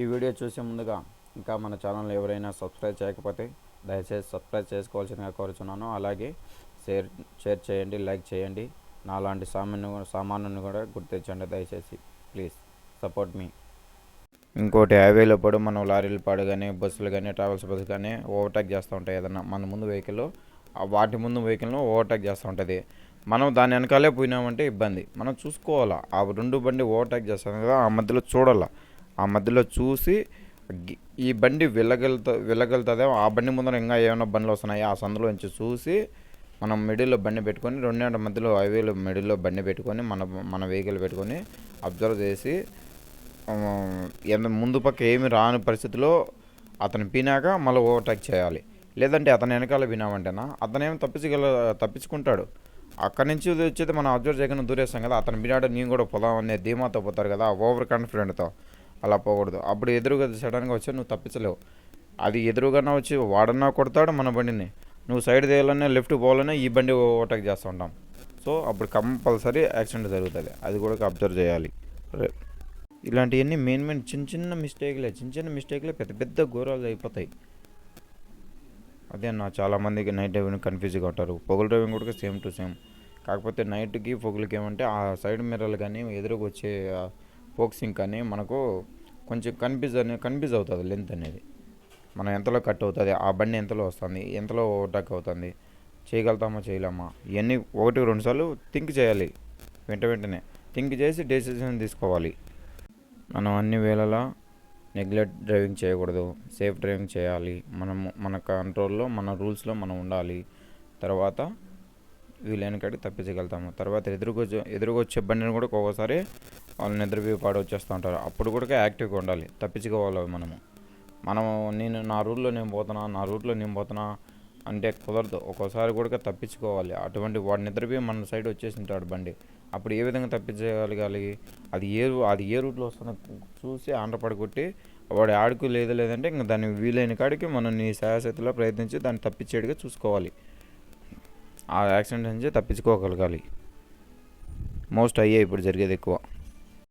ఈ వీడియో చూసే ముందుగా ఇంకా మన ఛానల్ ఎవరైనా సబ్స్క్రైబ్ చేయకపోతే దయచేసి సబ్స్క్రైబ్ చేసుకోవాల్సిందిగా కోరుచున్నాను. అలాగే షేర్ షేర్ చేయండి లైక్ చేయండి. నాలాంటి సామాన్లు సామాన్యుని కూడా గుర్తించండి దయచేసి. Please support me. ఇంకోటి హైవేలో పడు మనం లారీలు పాడు కానీ బస్సులు కానీ ట్రావెల్స్ బస్సు కానీ ఓవర్టేక్ చేస్తూ ఉంటాయి ఏదన్నా. మన ముందు వెహికల్ వాటి ముందు వెహికల్ను ఓవర్టేక్ చేస్తూ ఉంటుంది. మనం దాని వెనకాలే పోయినామంటే ఇబ్బంది. మనం చూసుకోవాలా. ఆ రెండు బండి ఓవర్టేక్ చేస్తాం కదా ఆ మధ్యలో చూడాలా. ఆ మధ్యలో చూసి ఈ బండి వెళ్ళగలుగుతా వెళ్ళగలుగుతుందేమో ఆ బండి ముందర ఇంకా ఏమైనా బండ్లు వస్తున్నాయి? ఆ సందులో నుంచి చూసి మనం మిడిల్లో బండి పెట్టుకొని రెండు మధ్యలో హైవేలో మిడిల్లో బండి పెట్టుకొని మన మన వెహికల్ పెట్టుకొని అబ్జర్వ్ చేసి ఎంత ముందు పక్క ఏమి రాని పరిస్థితిలో అతను పినాక మళ్ళీ ఓవర్టేక్ చేయాలి. లేదంటే అతని వెనకాల వినామంటేనా అతనేమి తప్పించగల తప్పించుకుంటాడు. అక్కడి నుంచి వచ్చేది మనం అబ్జర్వ్ చేయకుండా దూరేస్తాం కదా అతను బినాడు నేను కూడా పోదాం అనే ధీమాతో పోతారు కదా ఓవర్ కాన్ఫిడెంట్తో. అలా పోకూడదు. అప్పుడు ఎదురుగా సడన్గా వచ్చి నువ్వు తప్పించలేవు. అది ఎదురుగానే వచ్చి వాడన్నా కొడతాడు మన బండిని. నువ్వు సైడ్ తీయాలన్నా లెఫ్ట్ పోవాలన్నా ఈ బండి ఓవర్టేక్ చేస్తూ ఉంటాం. సో అప్పుడు కంపల్సరీ యాక్సిడెంట్ జరుగుతుంది. అది కూడా అబ్జర్వ్ చేయాలి. ఇలాంటివన్నీ మెయిన్ మెయిన్ చిన్న చిన్న మిస్టేక్లే చిన్న చిన్న మిస్టేక్లే పెద్ద పెద్ద ఘోరాలు అయిపోతాయి. అదే అన్న చాలామందికి నైట్ డ్రైవింగ్ కన్ఫ్యూజ్గా ఉంటారు. పొగలు డ్రైవింగ్ కూడా సేమ్ టు సేమ్. కాకపోతే నైట్కి పొగులకి ఏమంటే ఆ సైడ్ మిర్రర్లు కానీ ఎదురుగా వచ్చే ఫోక్సింగ్ కానీ మనకు కొంచెం కన్ఫ్యూజ్ అనే కన్ఫ్యూజ్ అవుతుంది లెంత్ అనేది. మనం ఎంతలో కట్ అవుతుంది ఆ బండి ఎంతలో వస్తుంది ఎంతలో ఓవర్టేక్ అవుతుంది చేయగలుగుతామా చేయలేమా? ఇవన్నీ ఒకటి రెండు సార్లు థింక్ చేయాలి. వెంట వెంటనే థింక్ చేసి డెసిషన్ తీసుకోవాలి. మనం అన్ని వేళలా నెగ్లెక్ట్ డ్రైవింగ్ చేయకూడదు. సేఫ్ డ్రైవింగ్ చేయాలి. మనం మన కంట్రోల్లో మన రూల్స్లో మనం ఉండాలి. తర్వాత వీలైన కాడికి తప్పించగలుగుతాము. తర్వాత ఎదురుకొచ్చే ఎదురుకొచ్చే బండిని కూడా ఒక్కొక్కసారి వాళ్ళు నిద్రపోయి పాడు వచ్చేస్తూ ఉంటారు. అప్పుడు కూడా యాక్టివ్గా ఉండాలి. తప్పించుకోవాలి మనము. మనము నేను నా రూట్లో నేను పోతున్నా నా రూట్లో నేను పోతున్నా అంటే కుదరదు. ఒక్కోసారి కూడా తప్పించుకోవాలి. అటువంటి వాడు నిద్రపోయి మన సైడ్ వచ్చేసింటాడు బండి. అప్పుడు ఏ విధంగా తప్పించగలగాలి? అది ఏ రూ- అది ఏ రూట్లో వస్తుందో చూసి ఆంధ్రపడి కొట్టి వాడు ఆడుకు లేదు లేదంటే ఇంకా దాన్ని వీలైన కాడికి మనం నీ శాయశక్తిలో ప్రయత్నించి దాన్ని తప్పించేట్టుగా చూసుకోవాలి. ఆ యాక్సిడెంట్ నుంచి తప్పించుకోగలగాలి. మోస్ట్ అయ్యే ఇప్పుడు జరిగేది ఎక్కువ.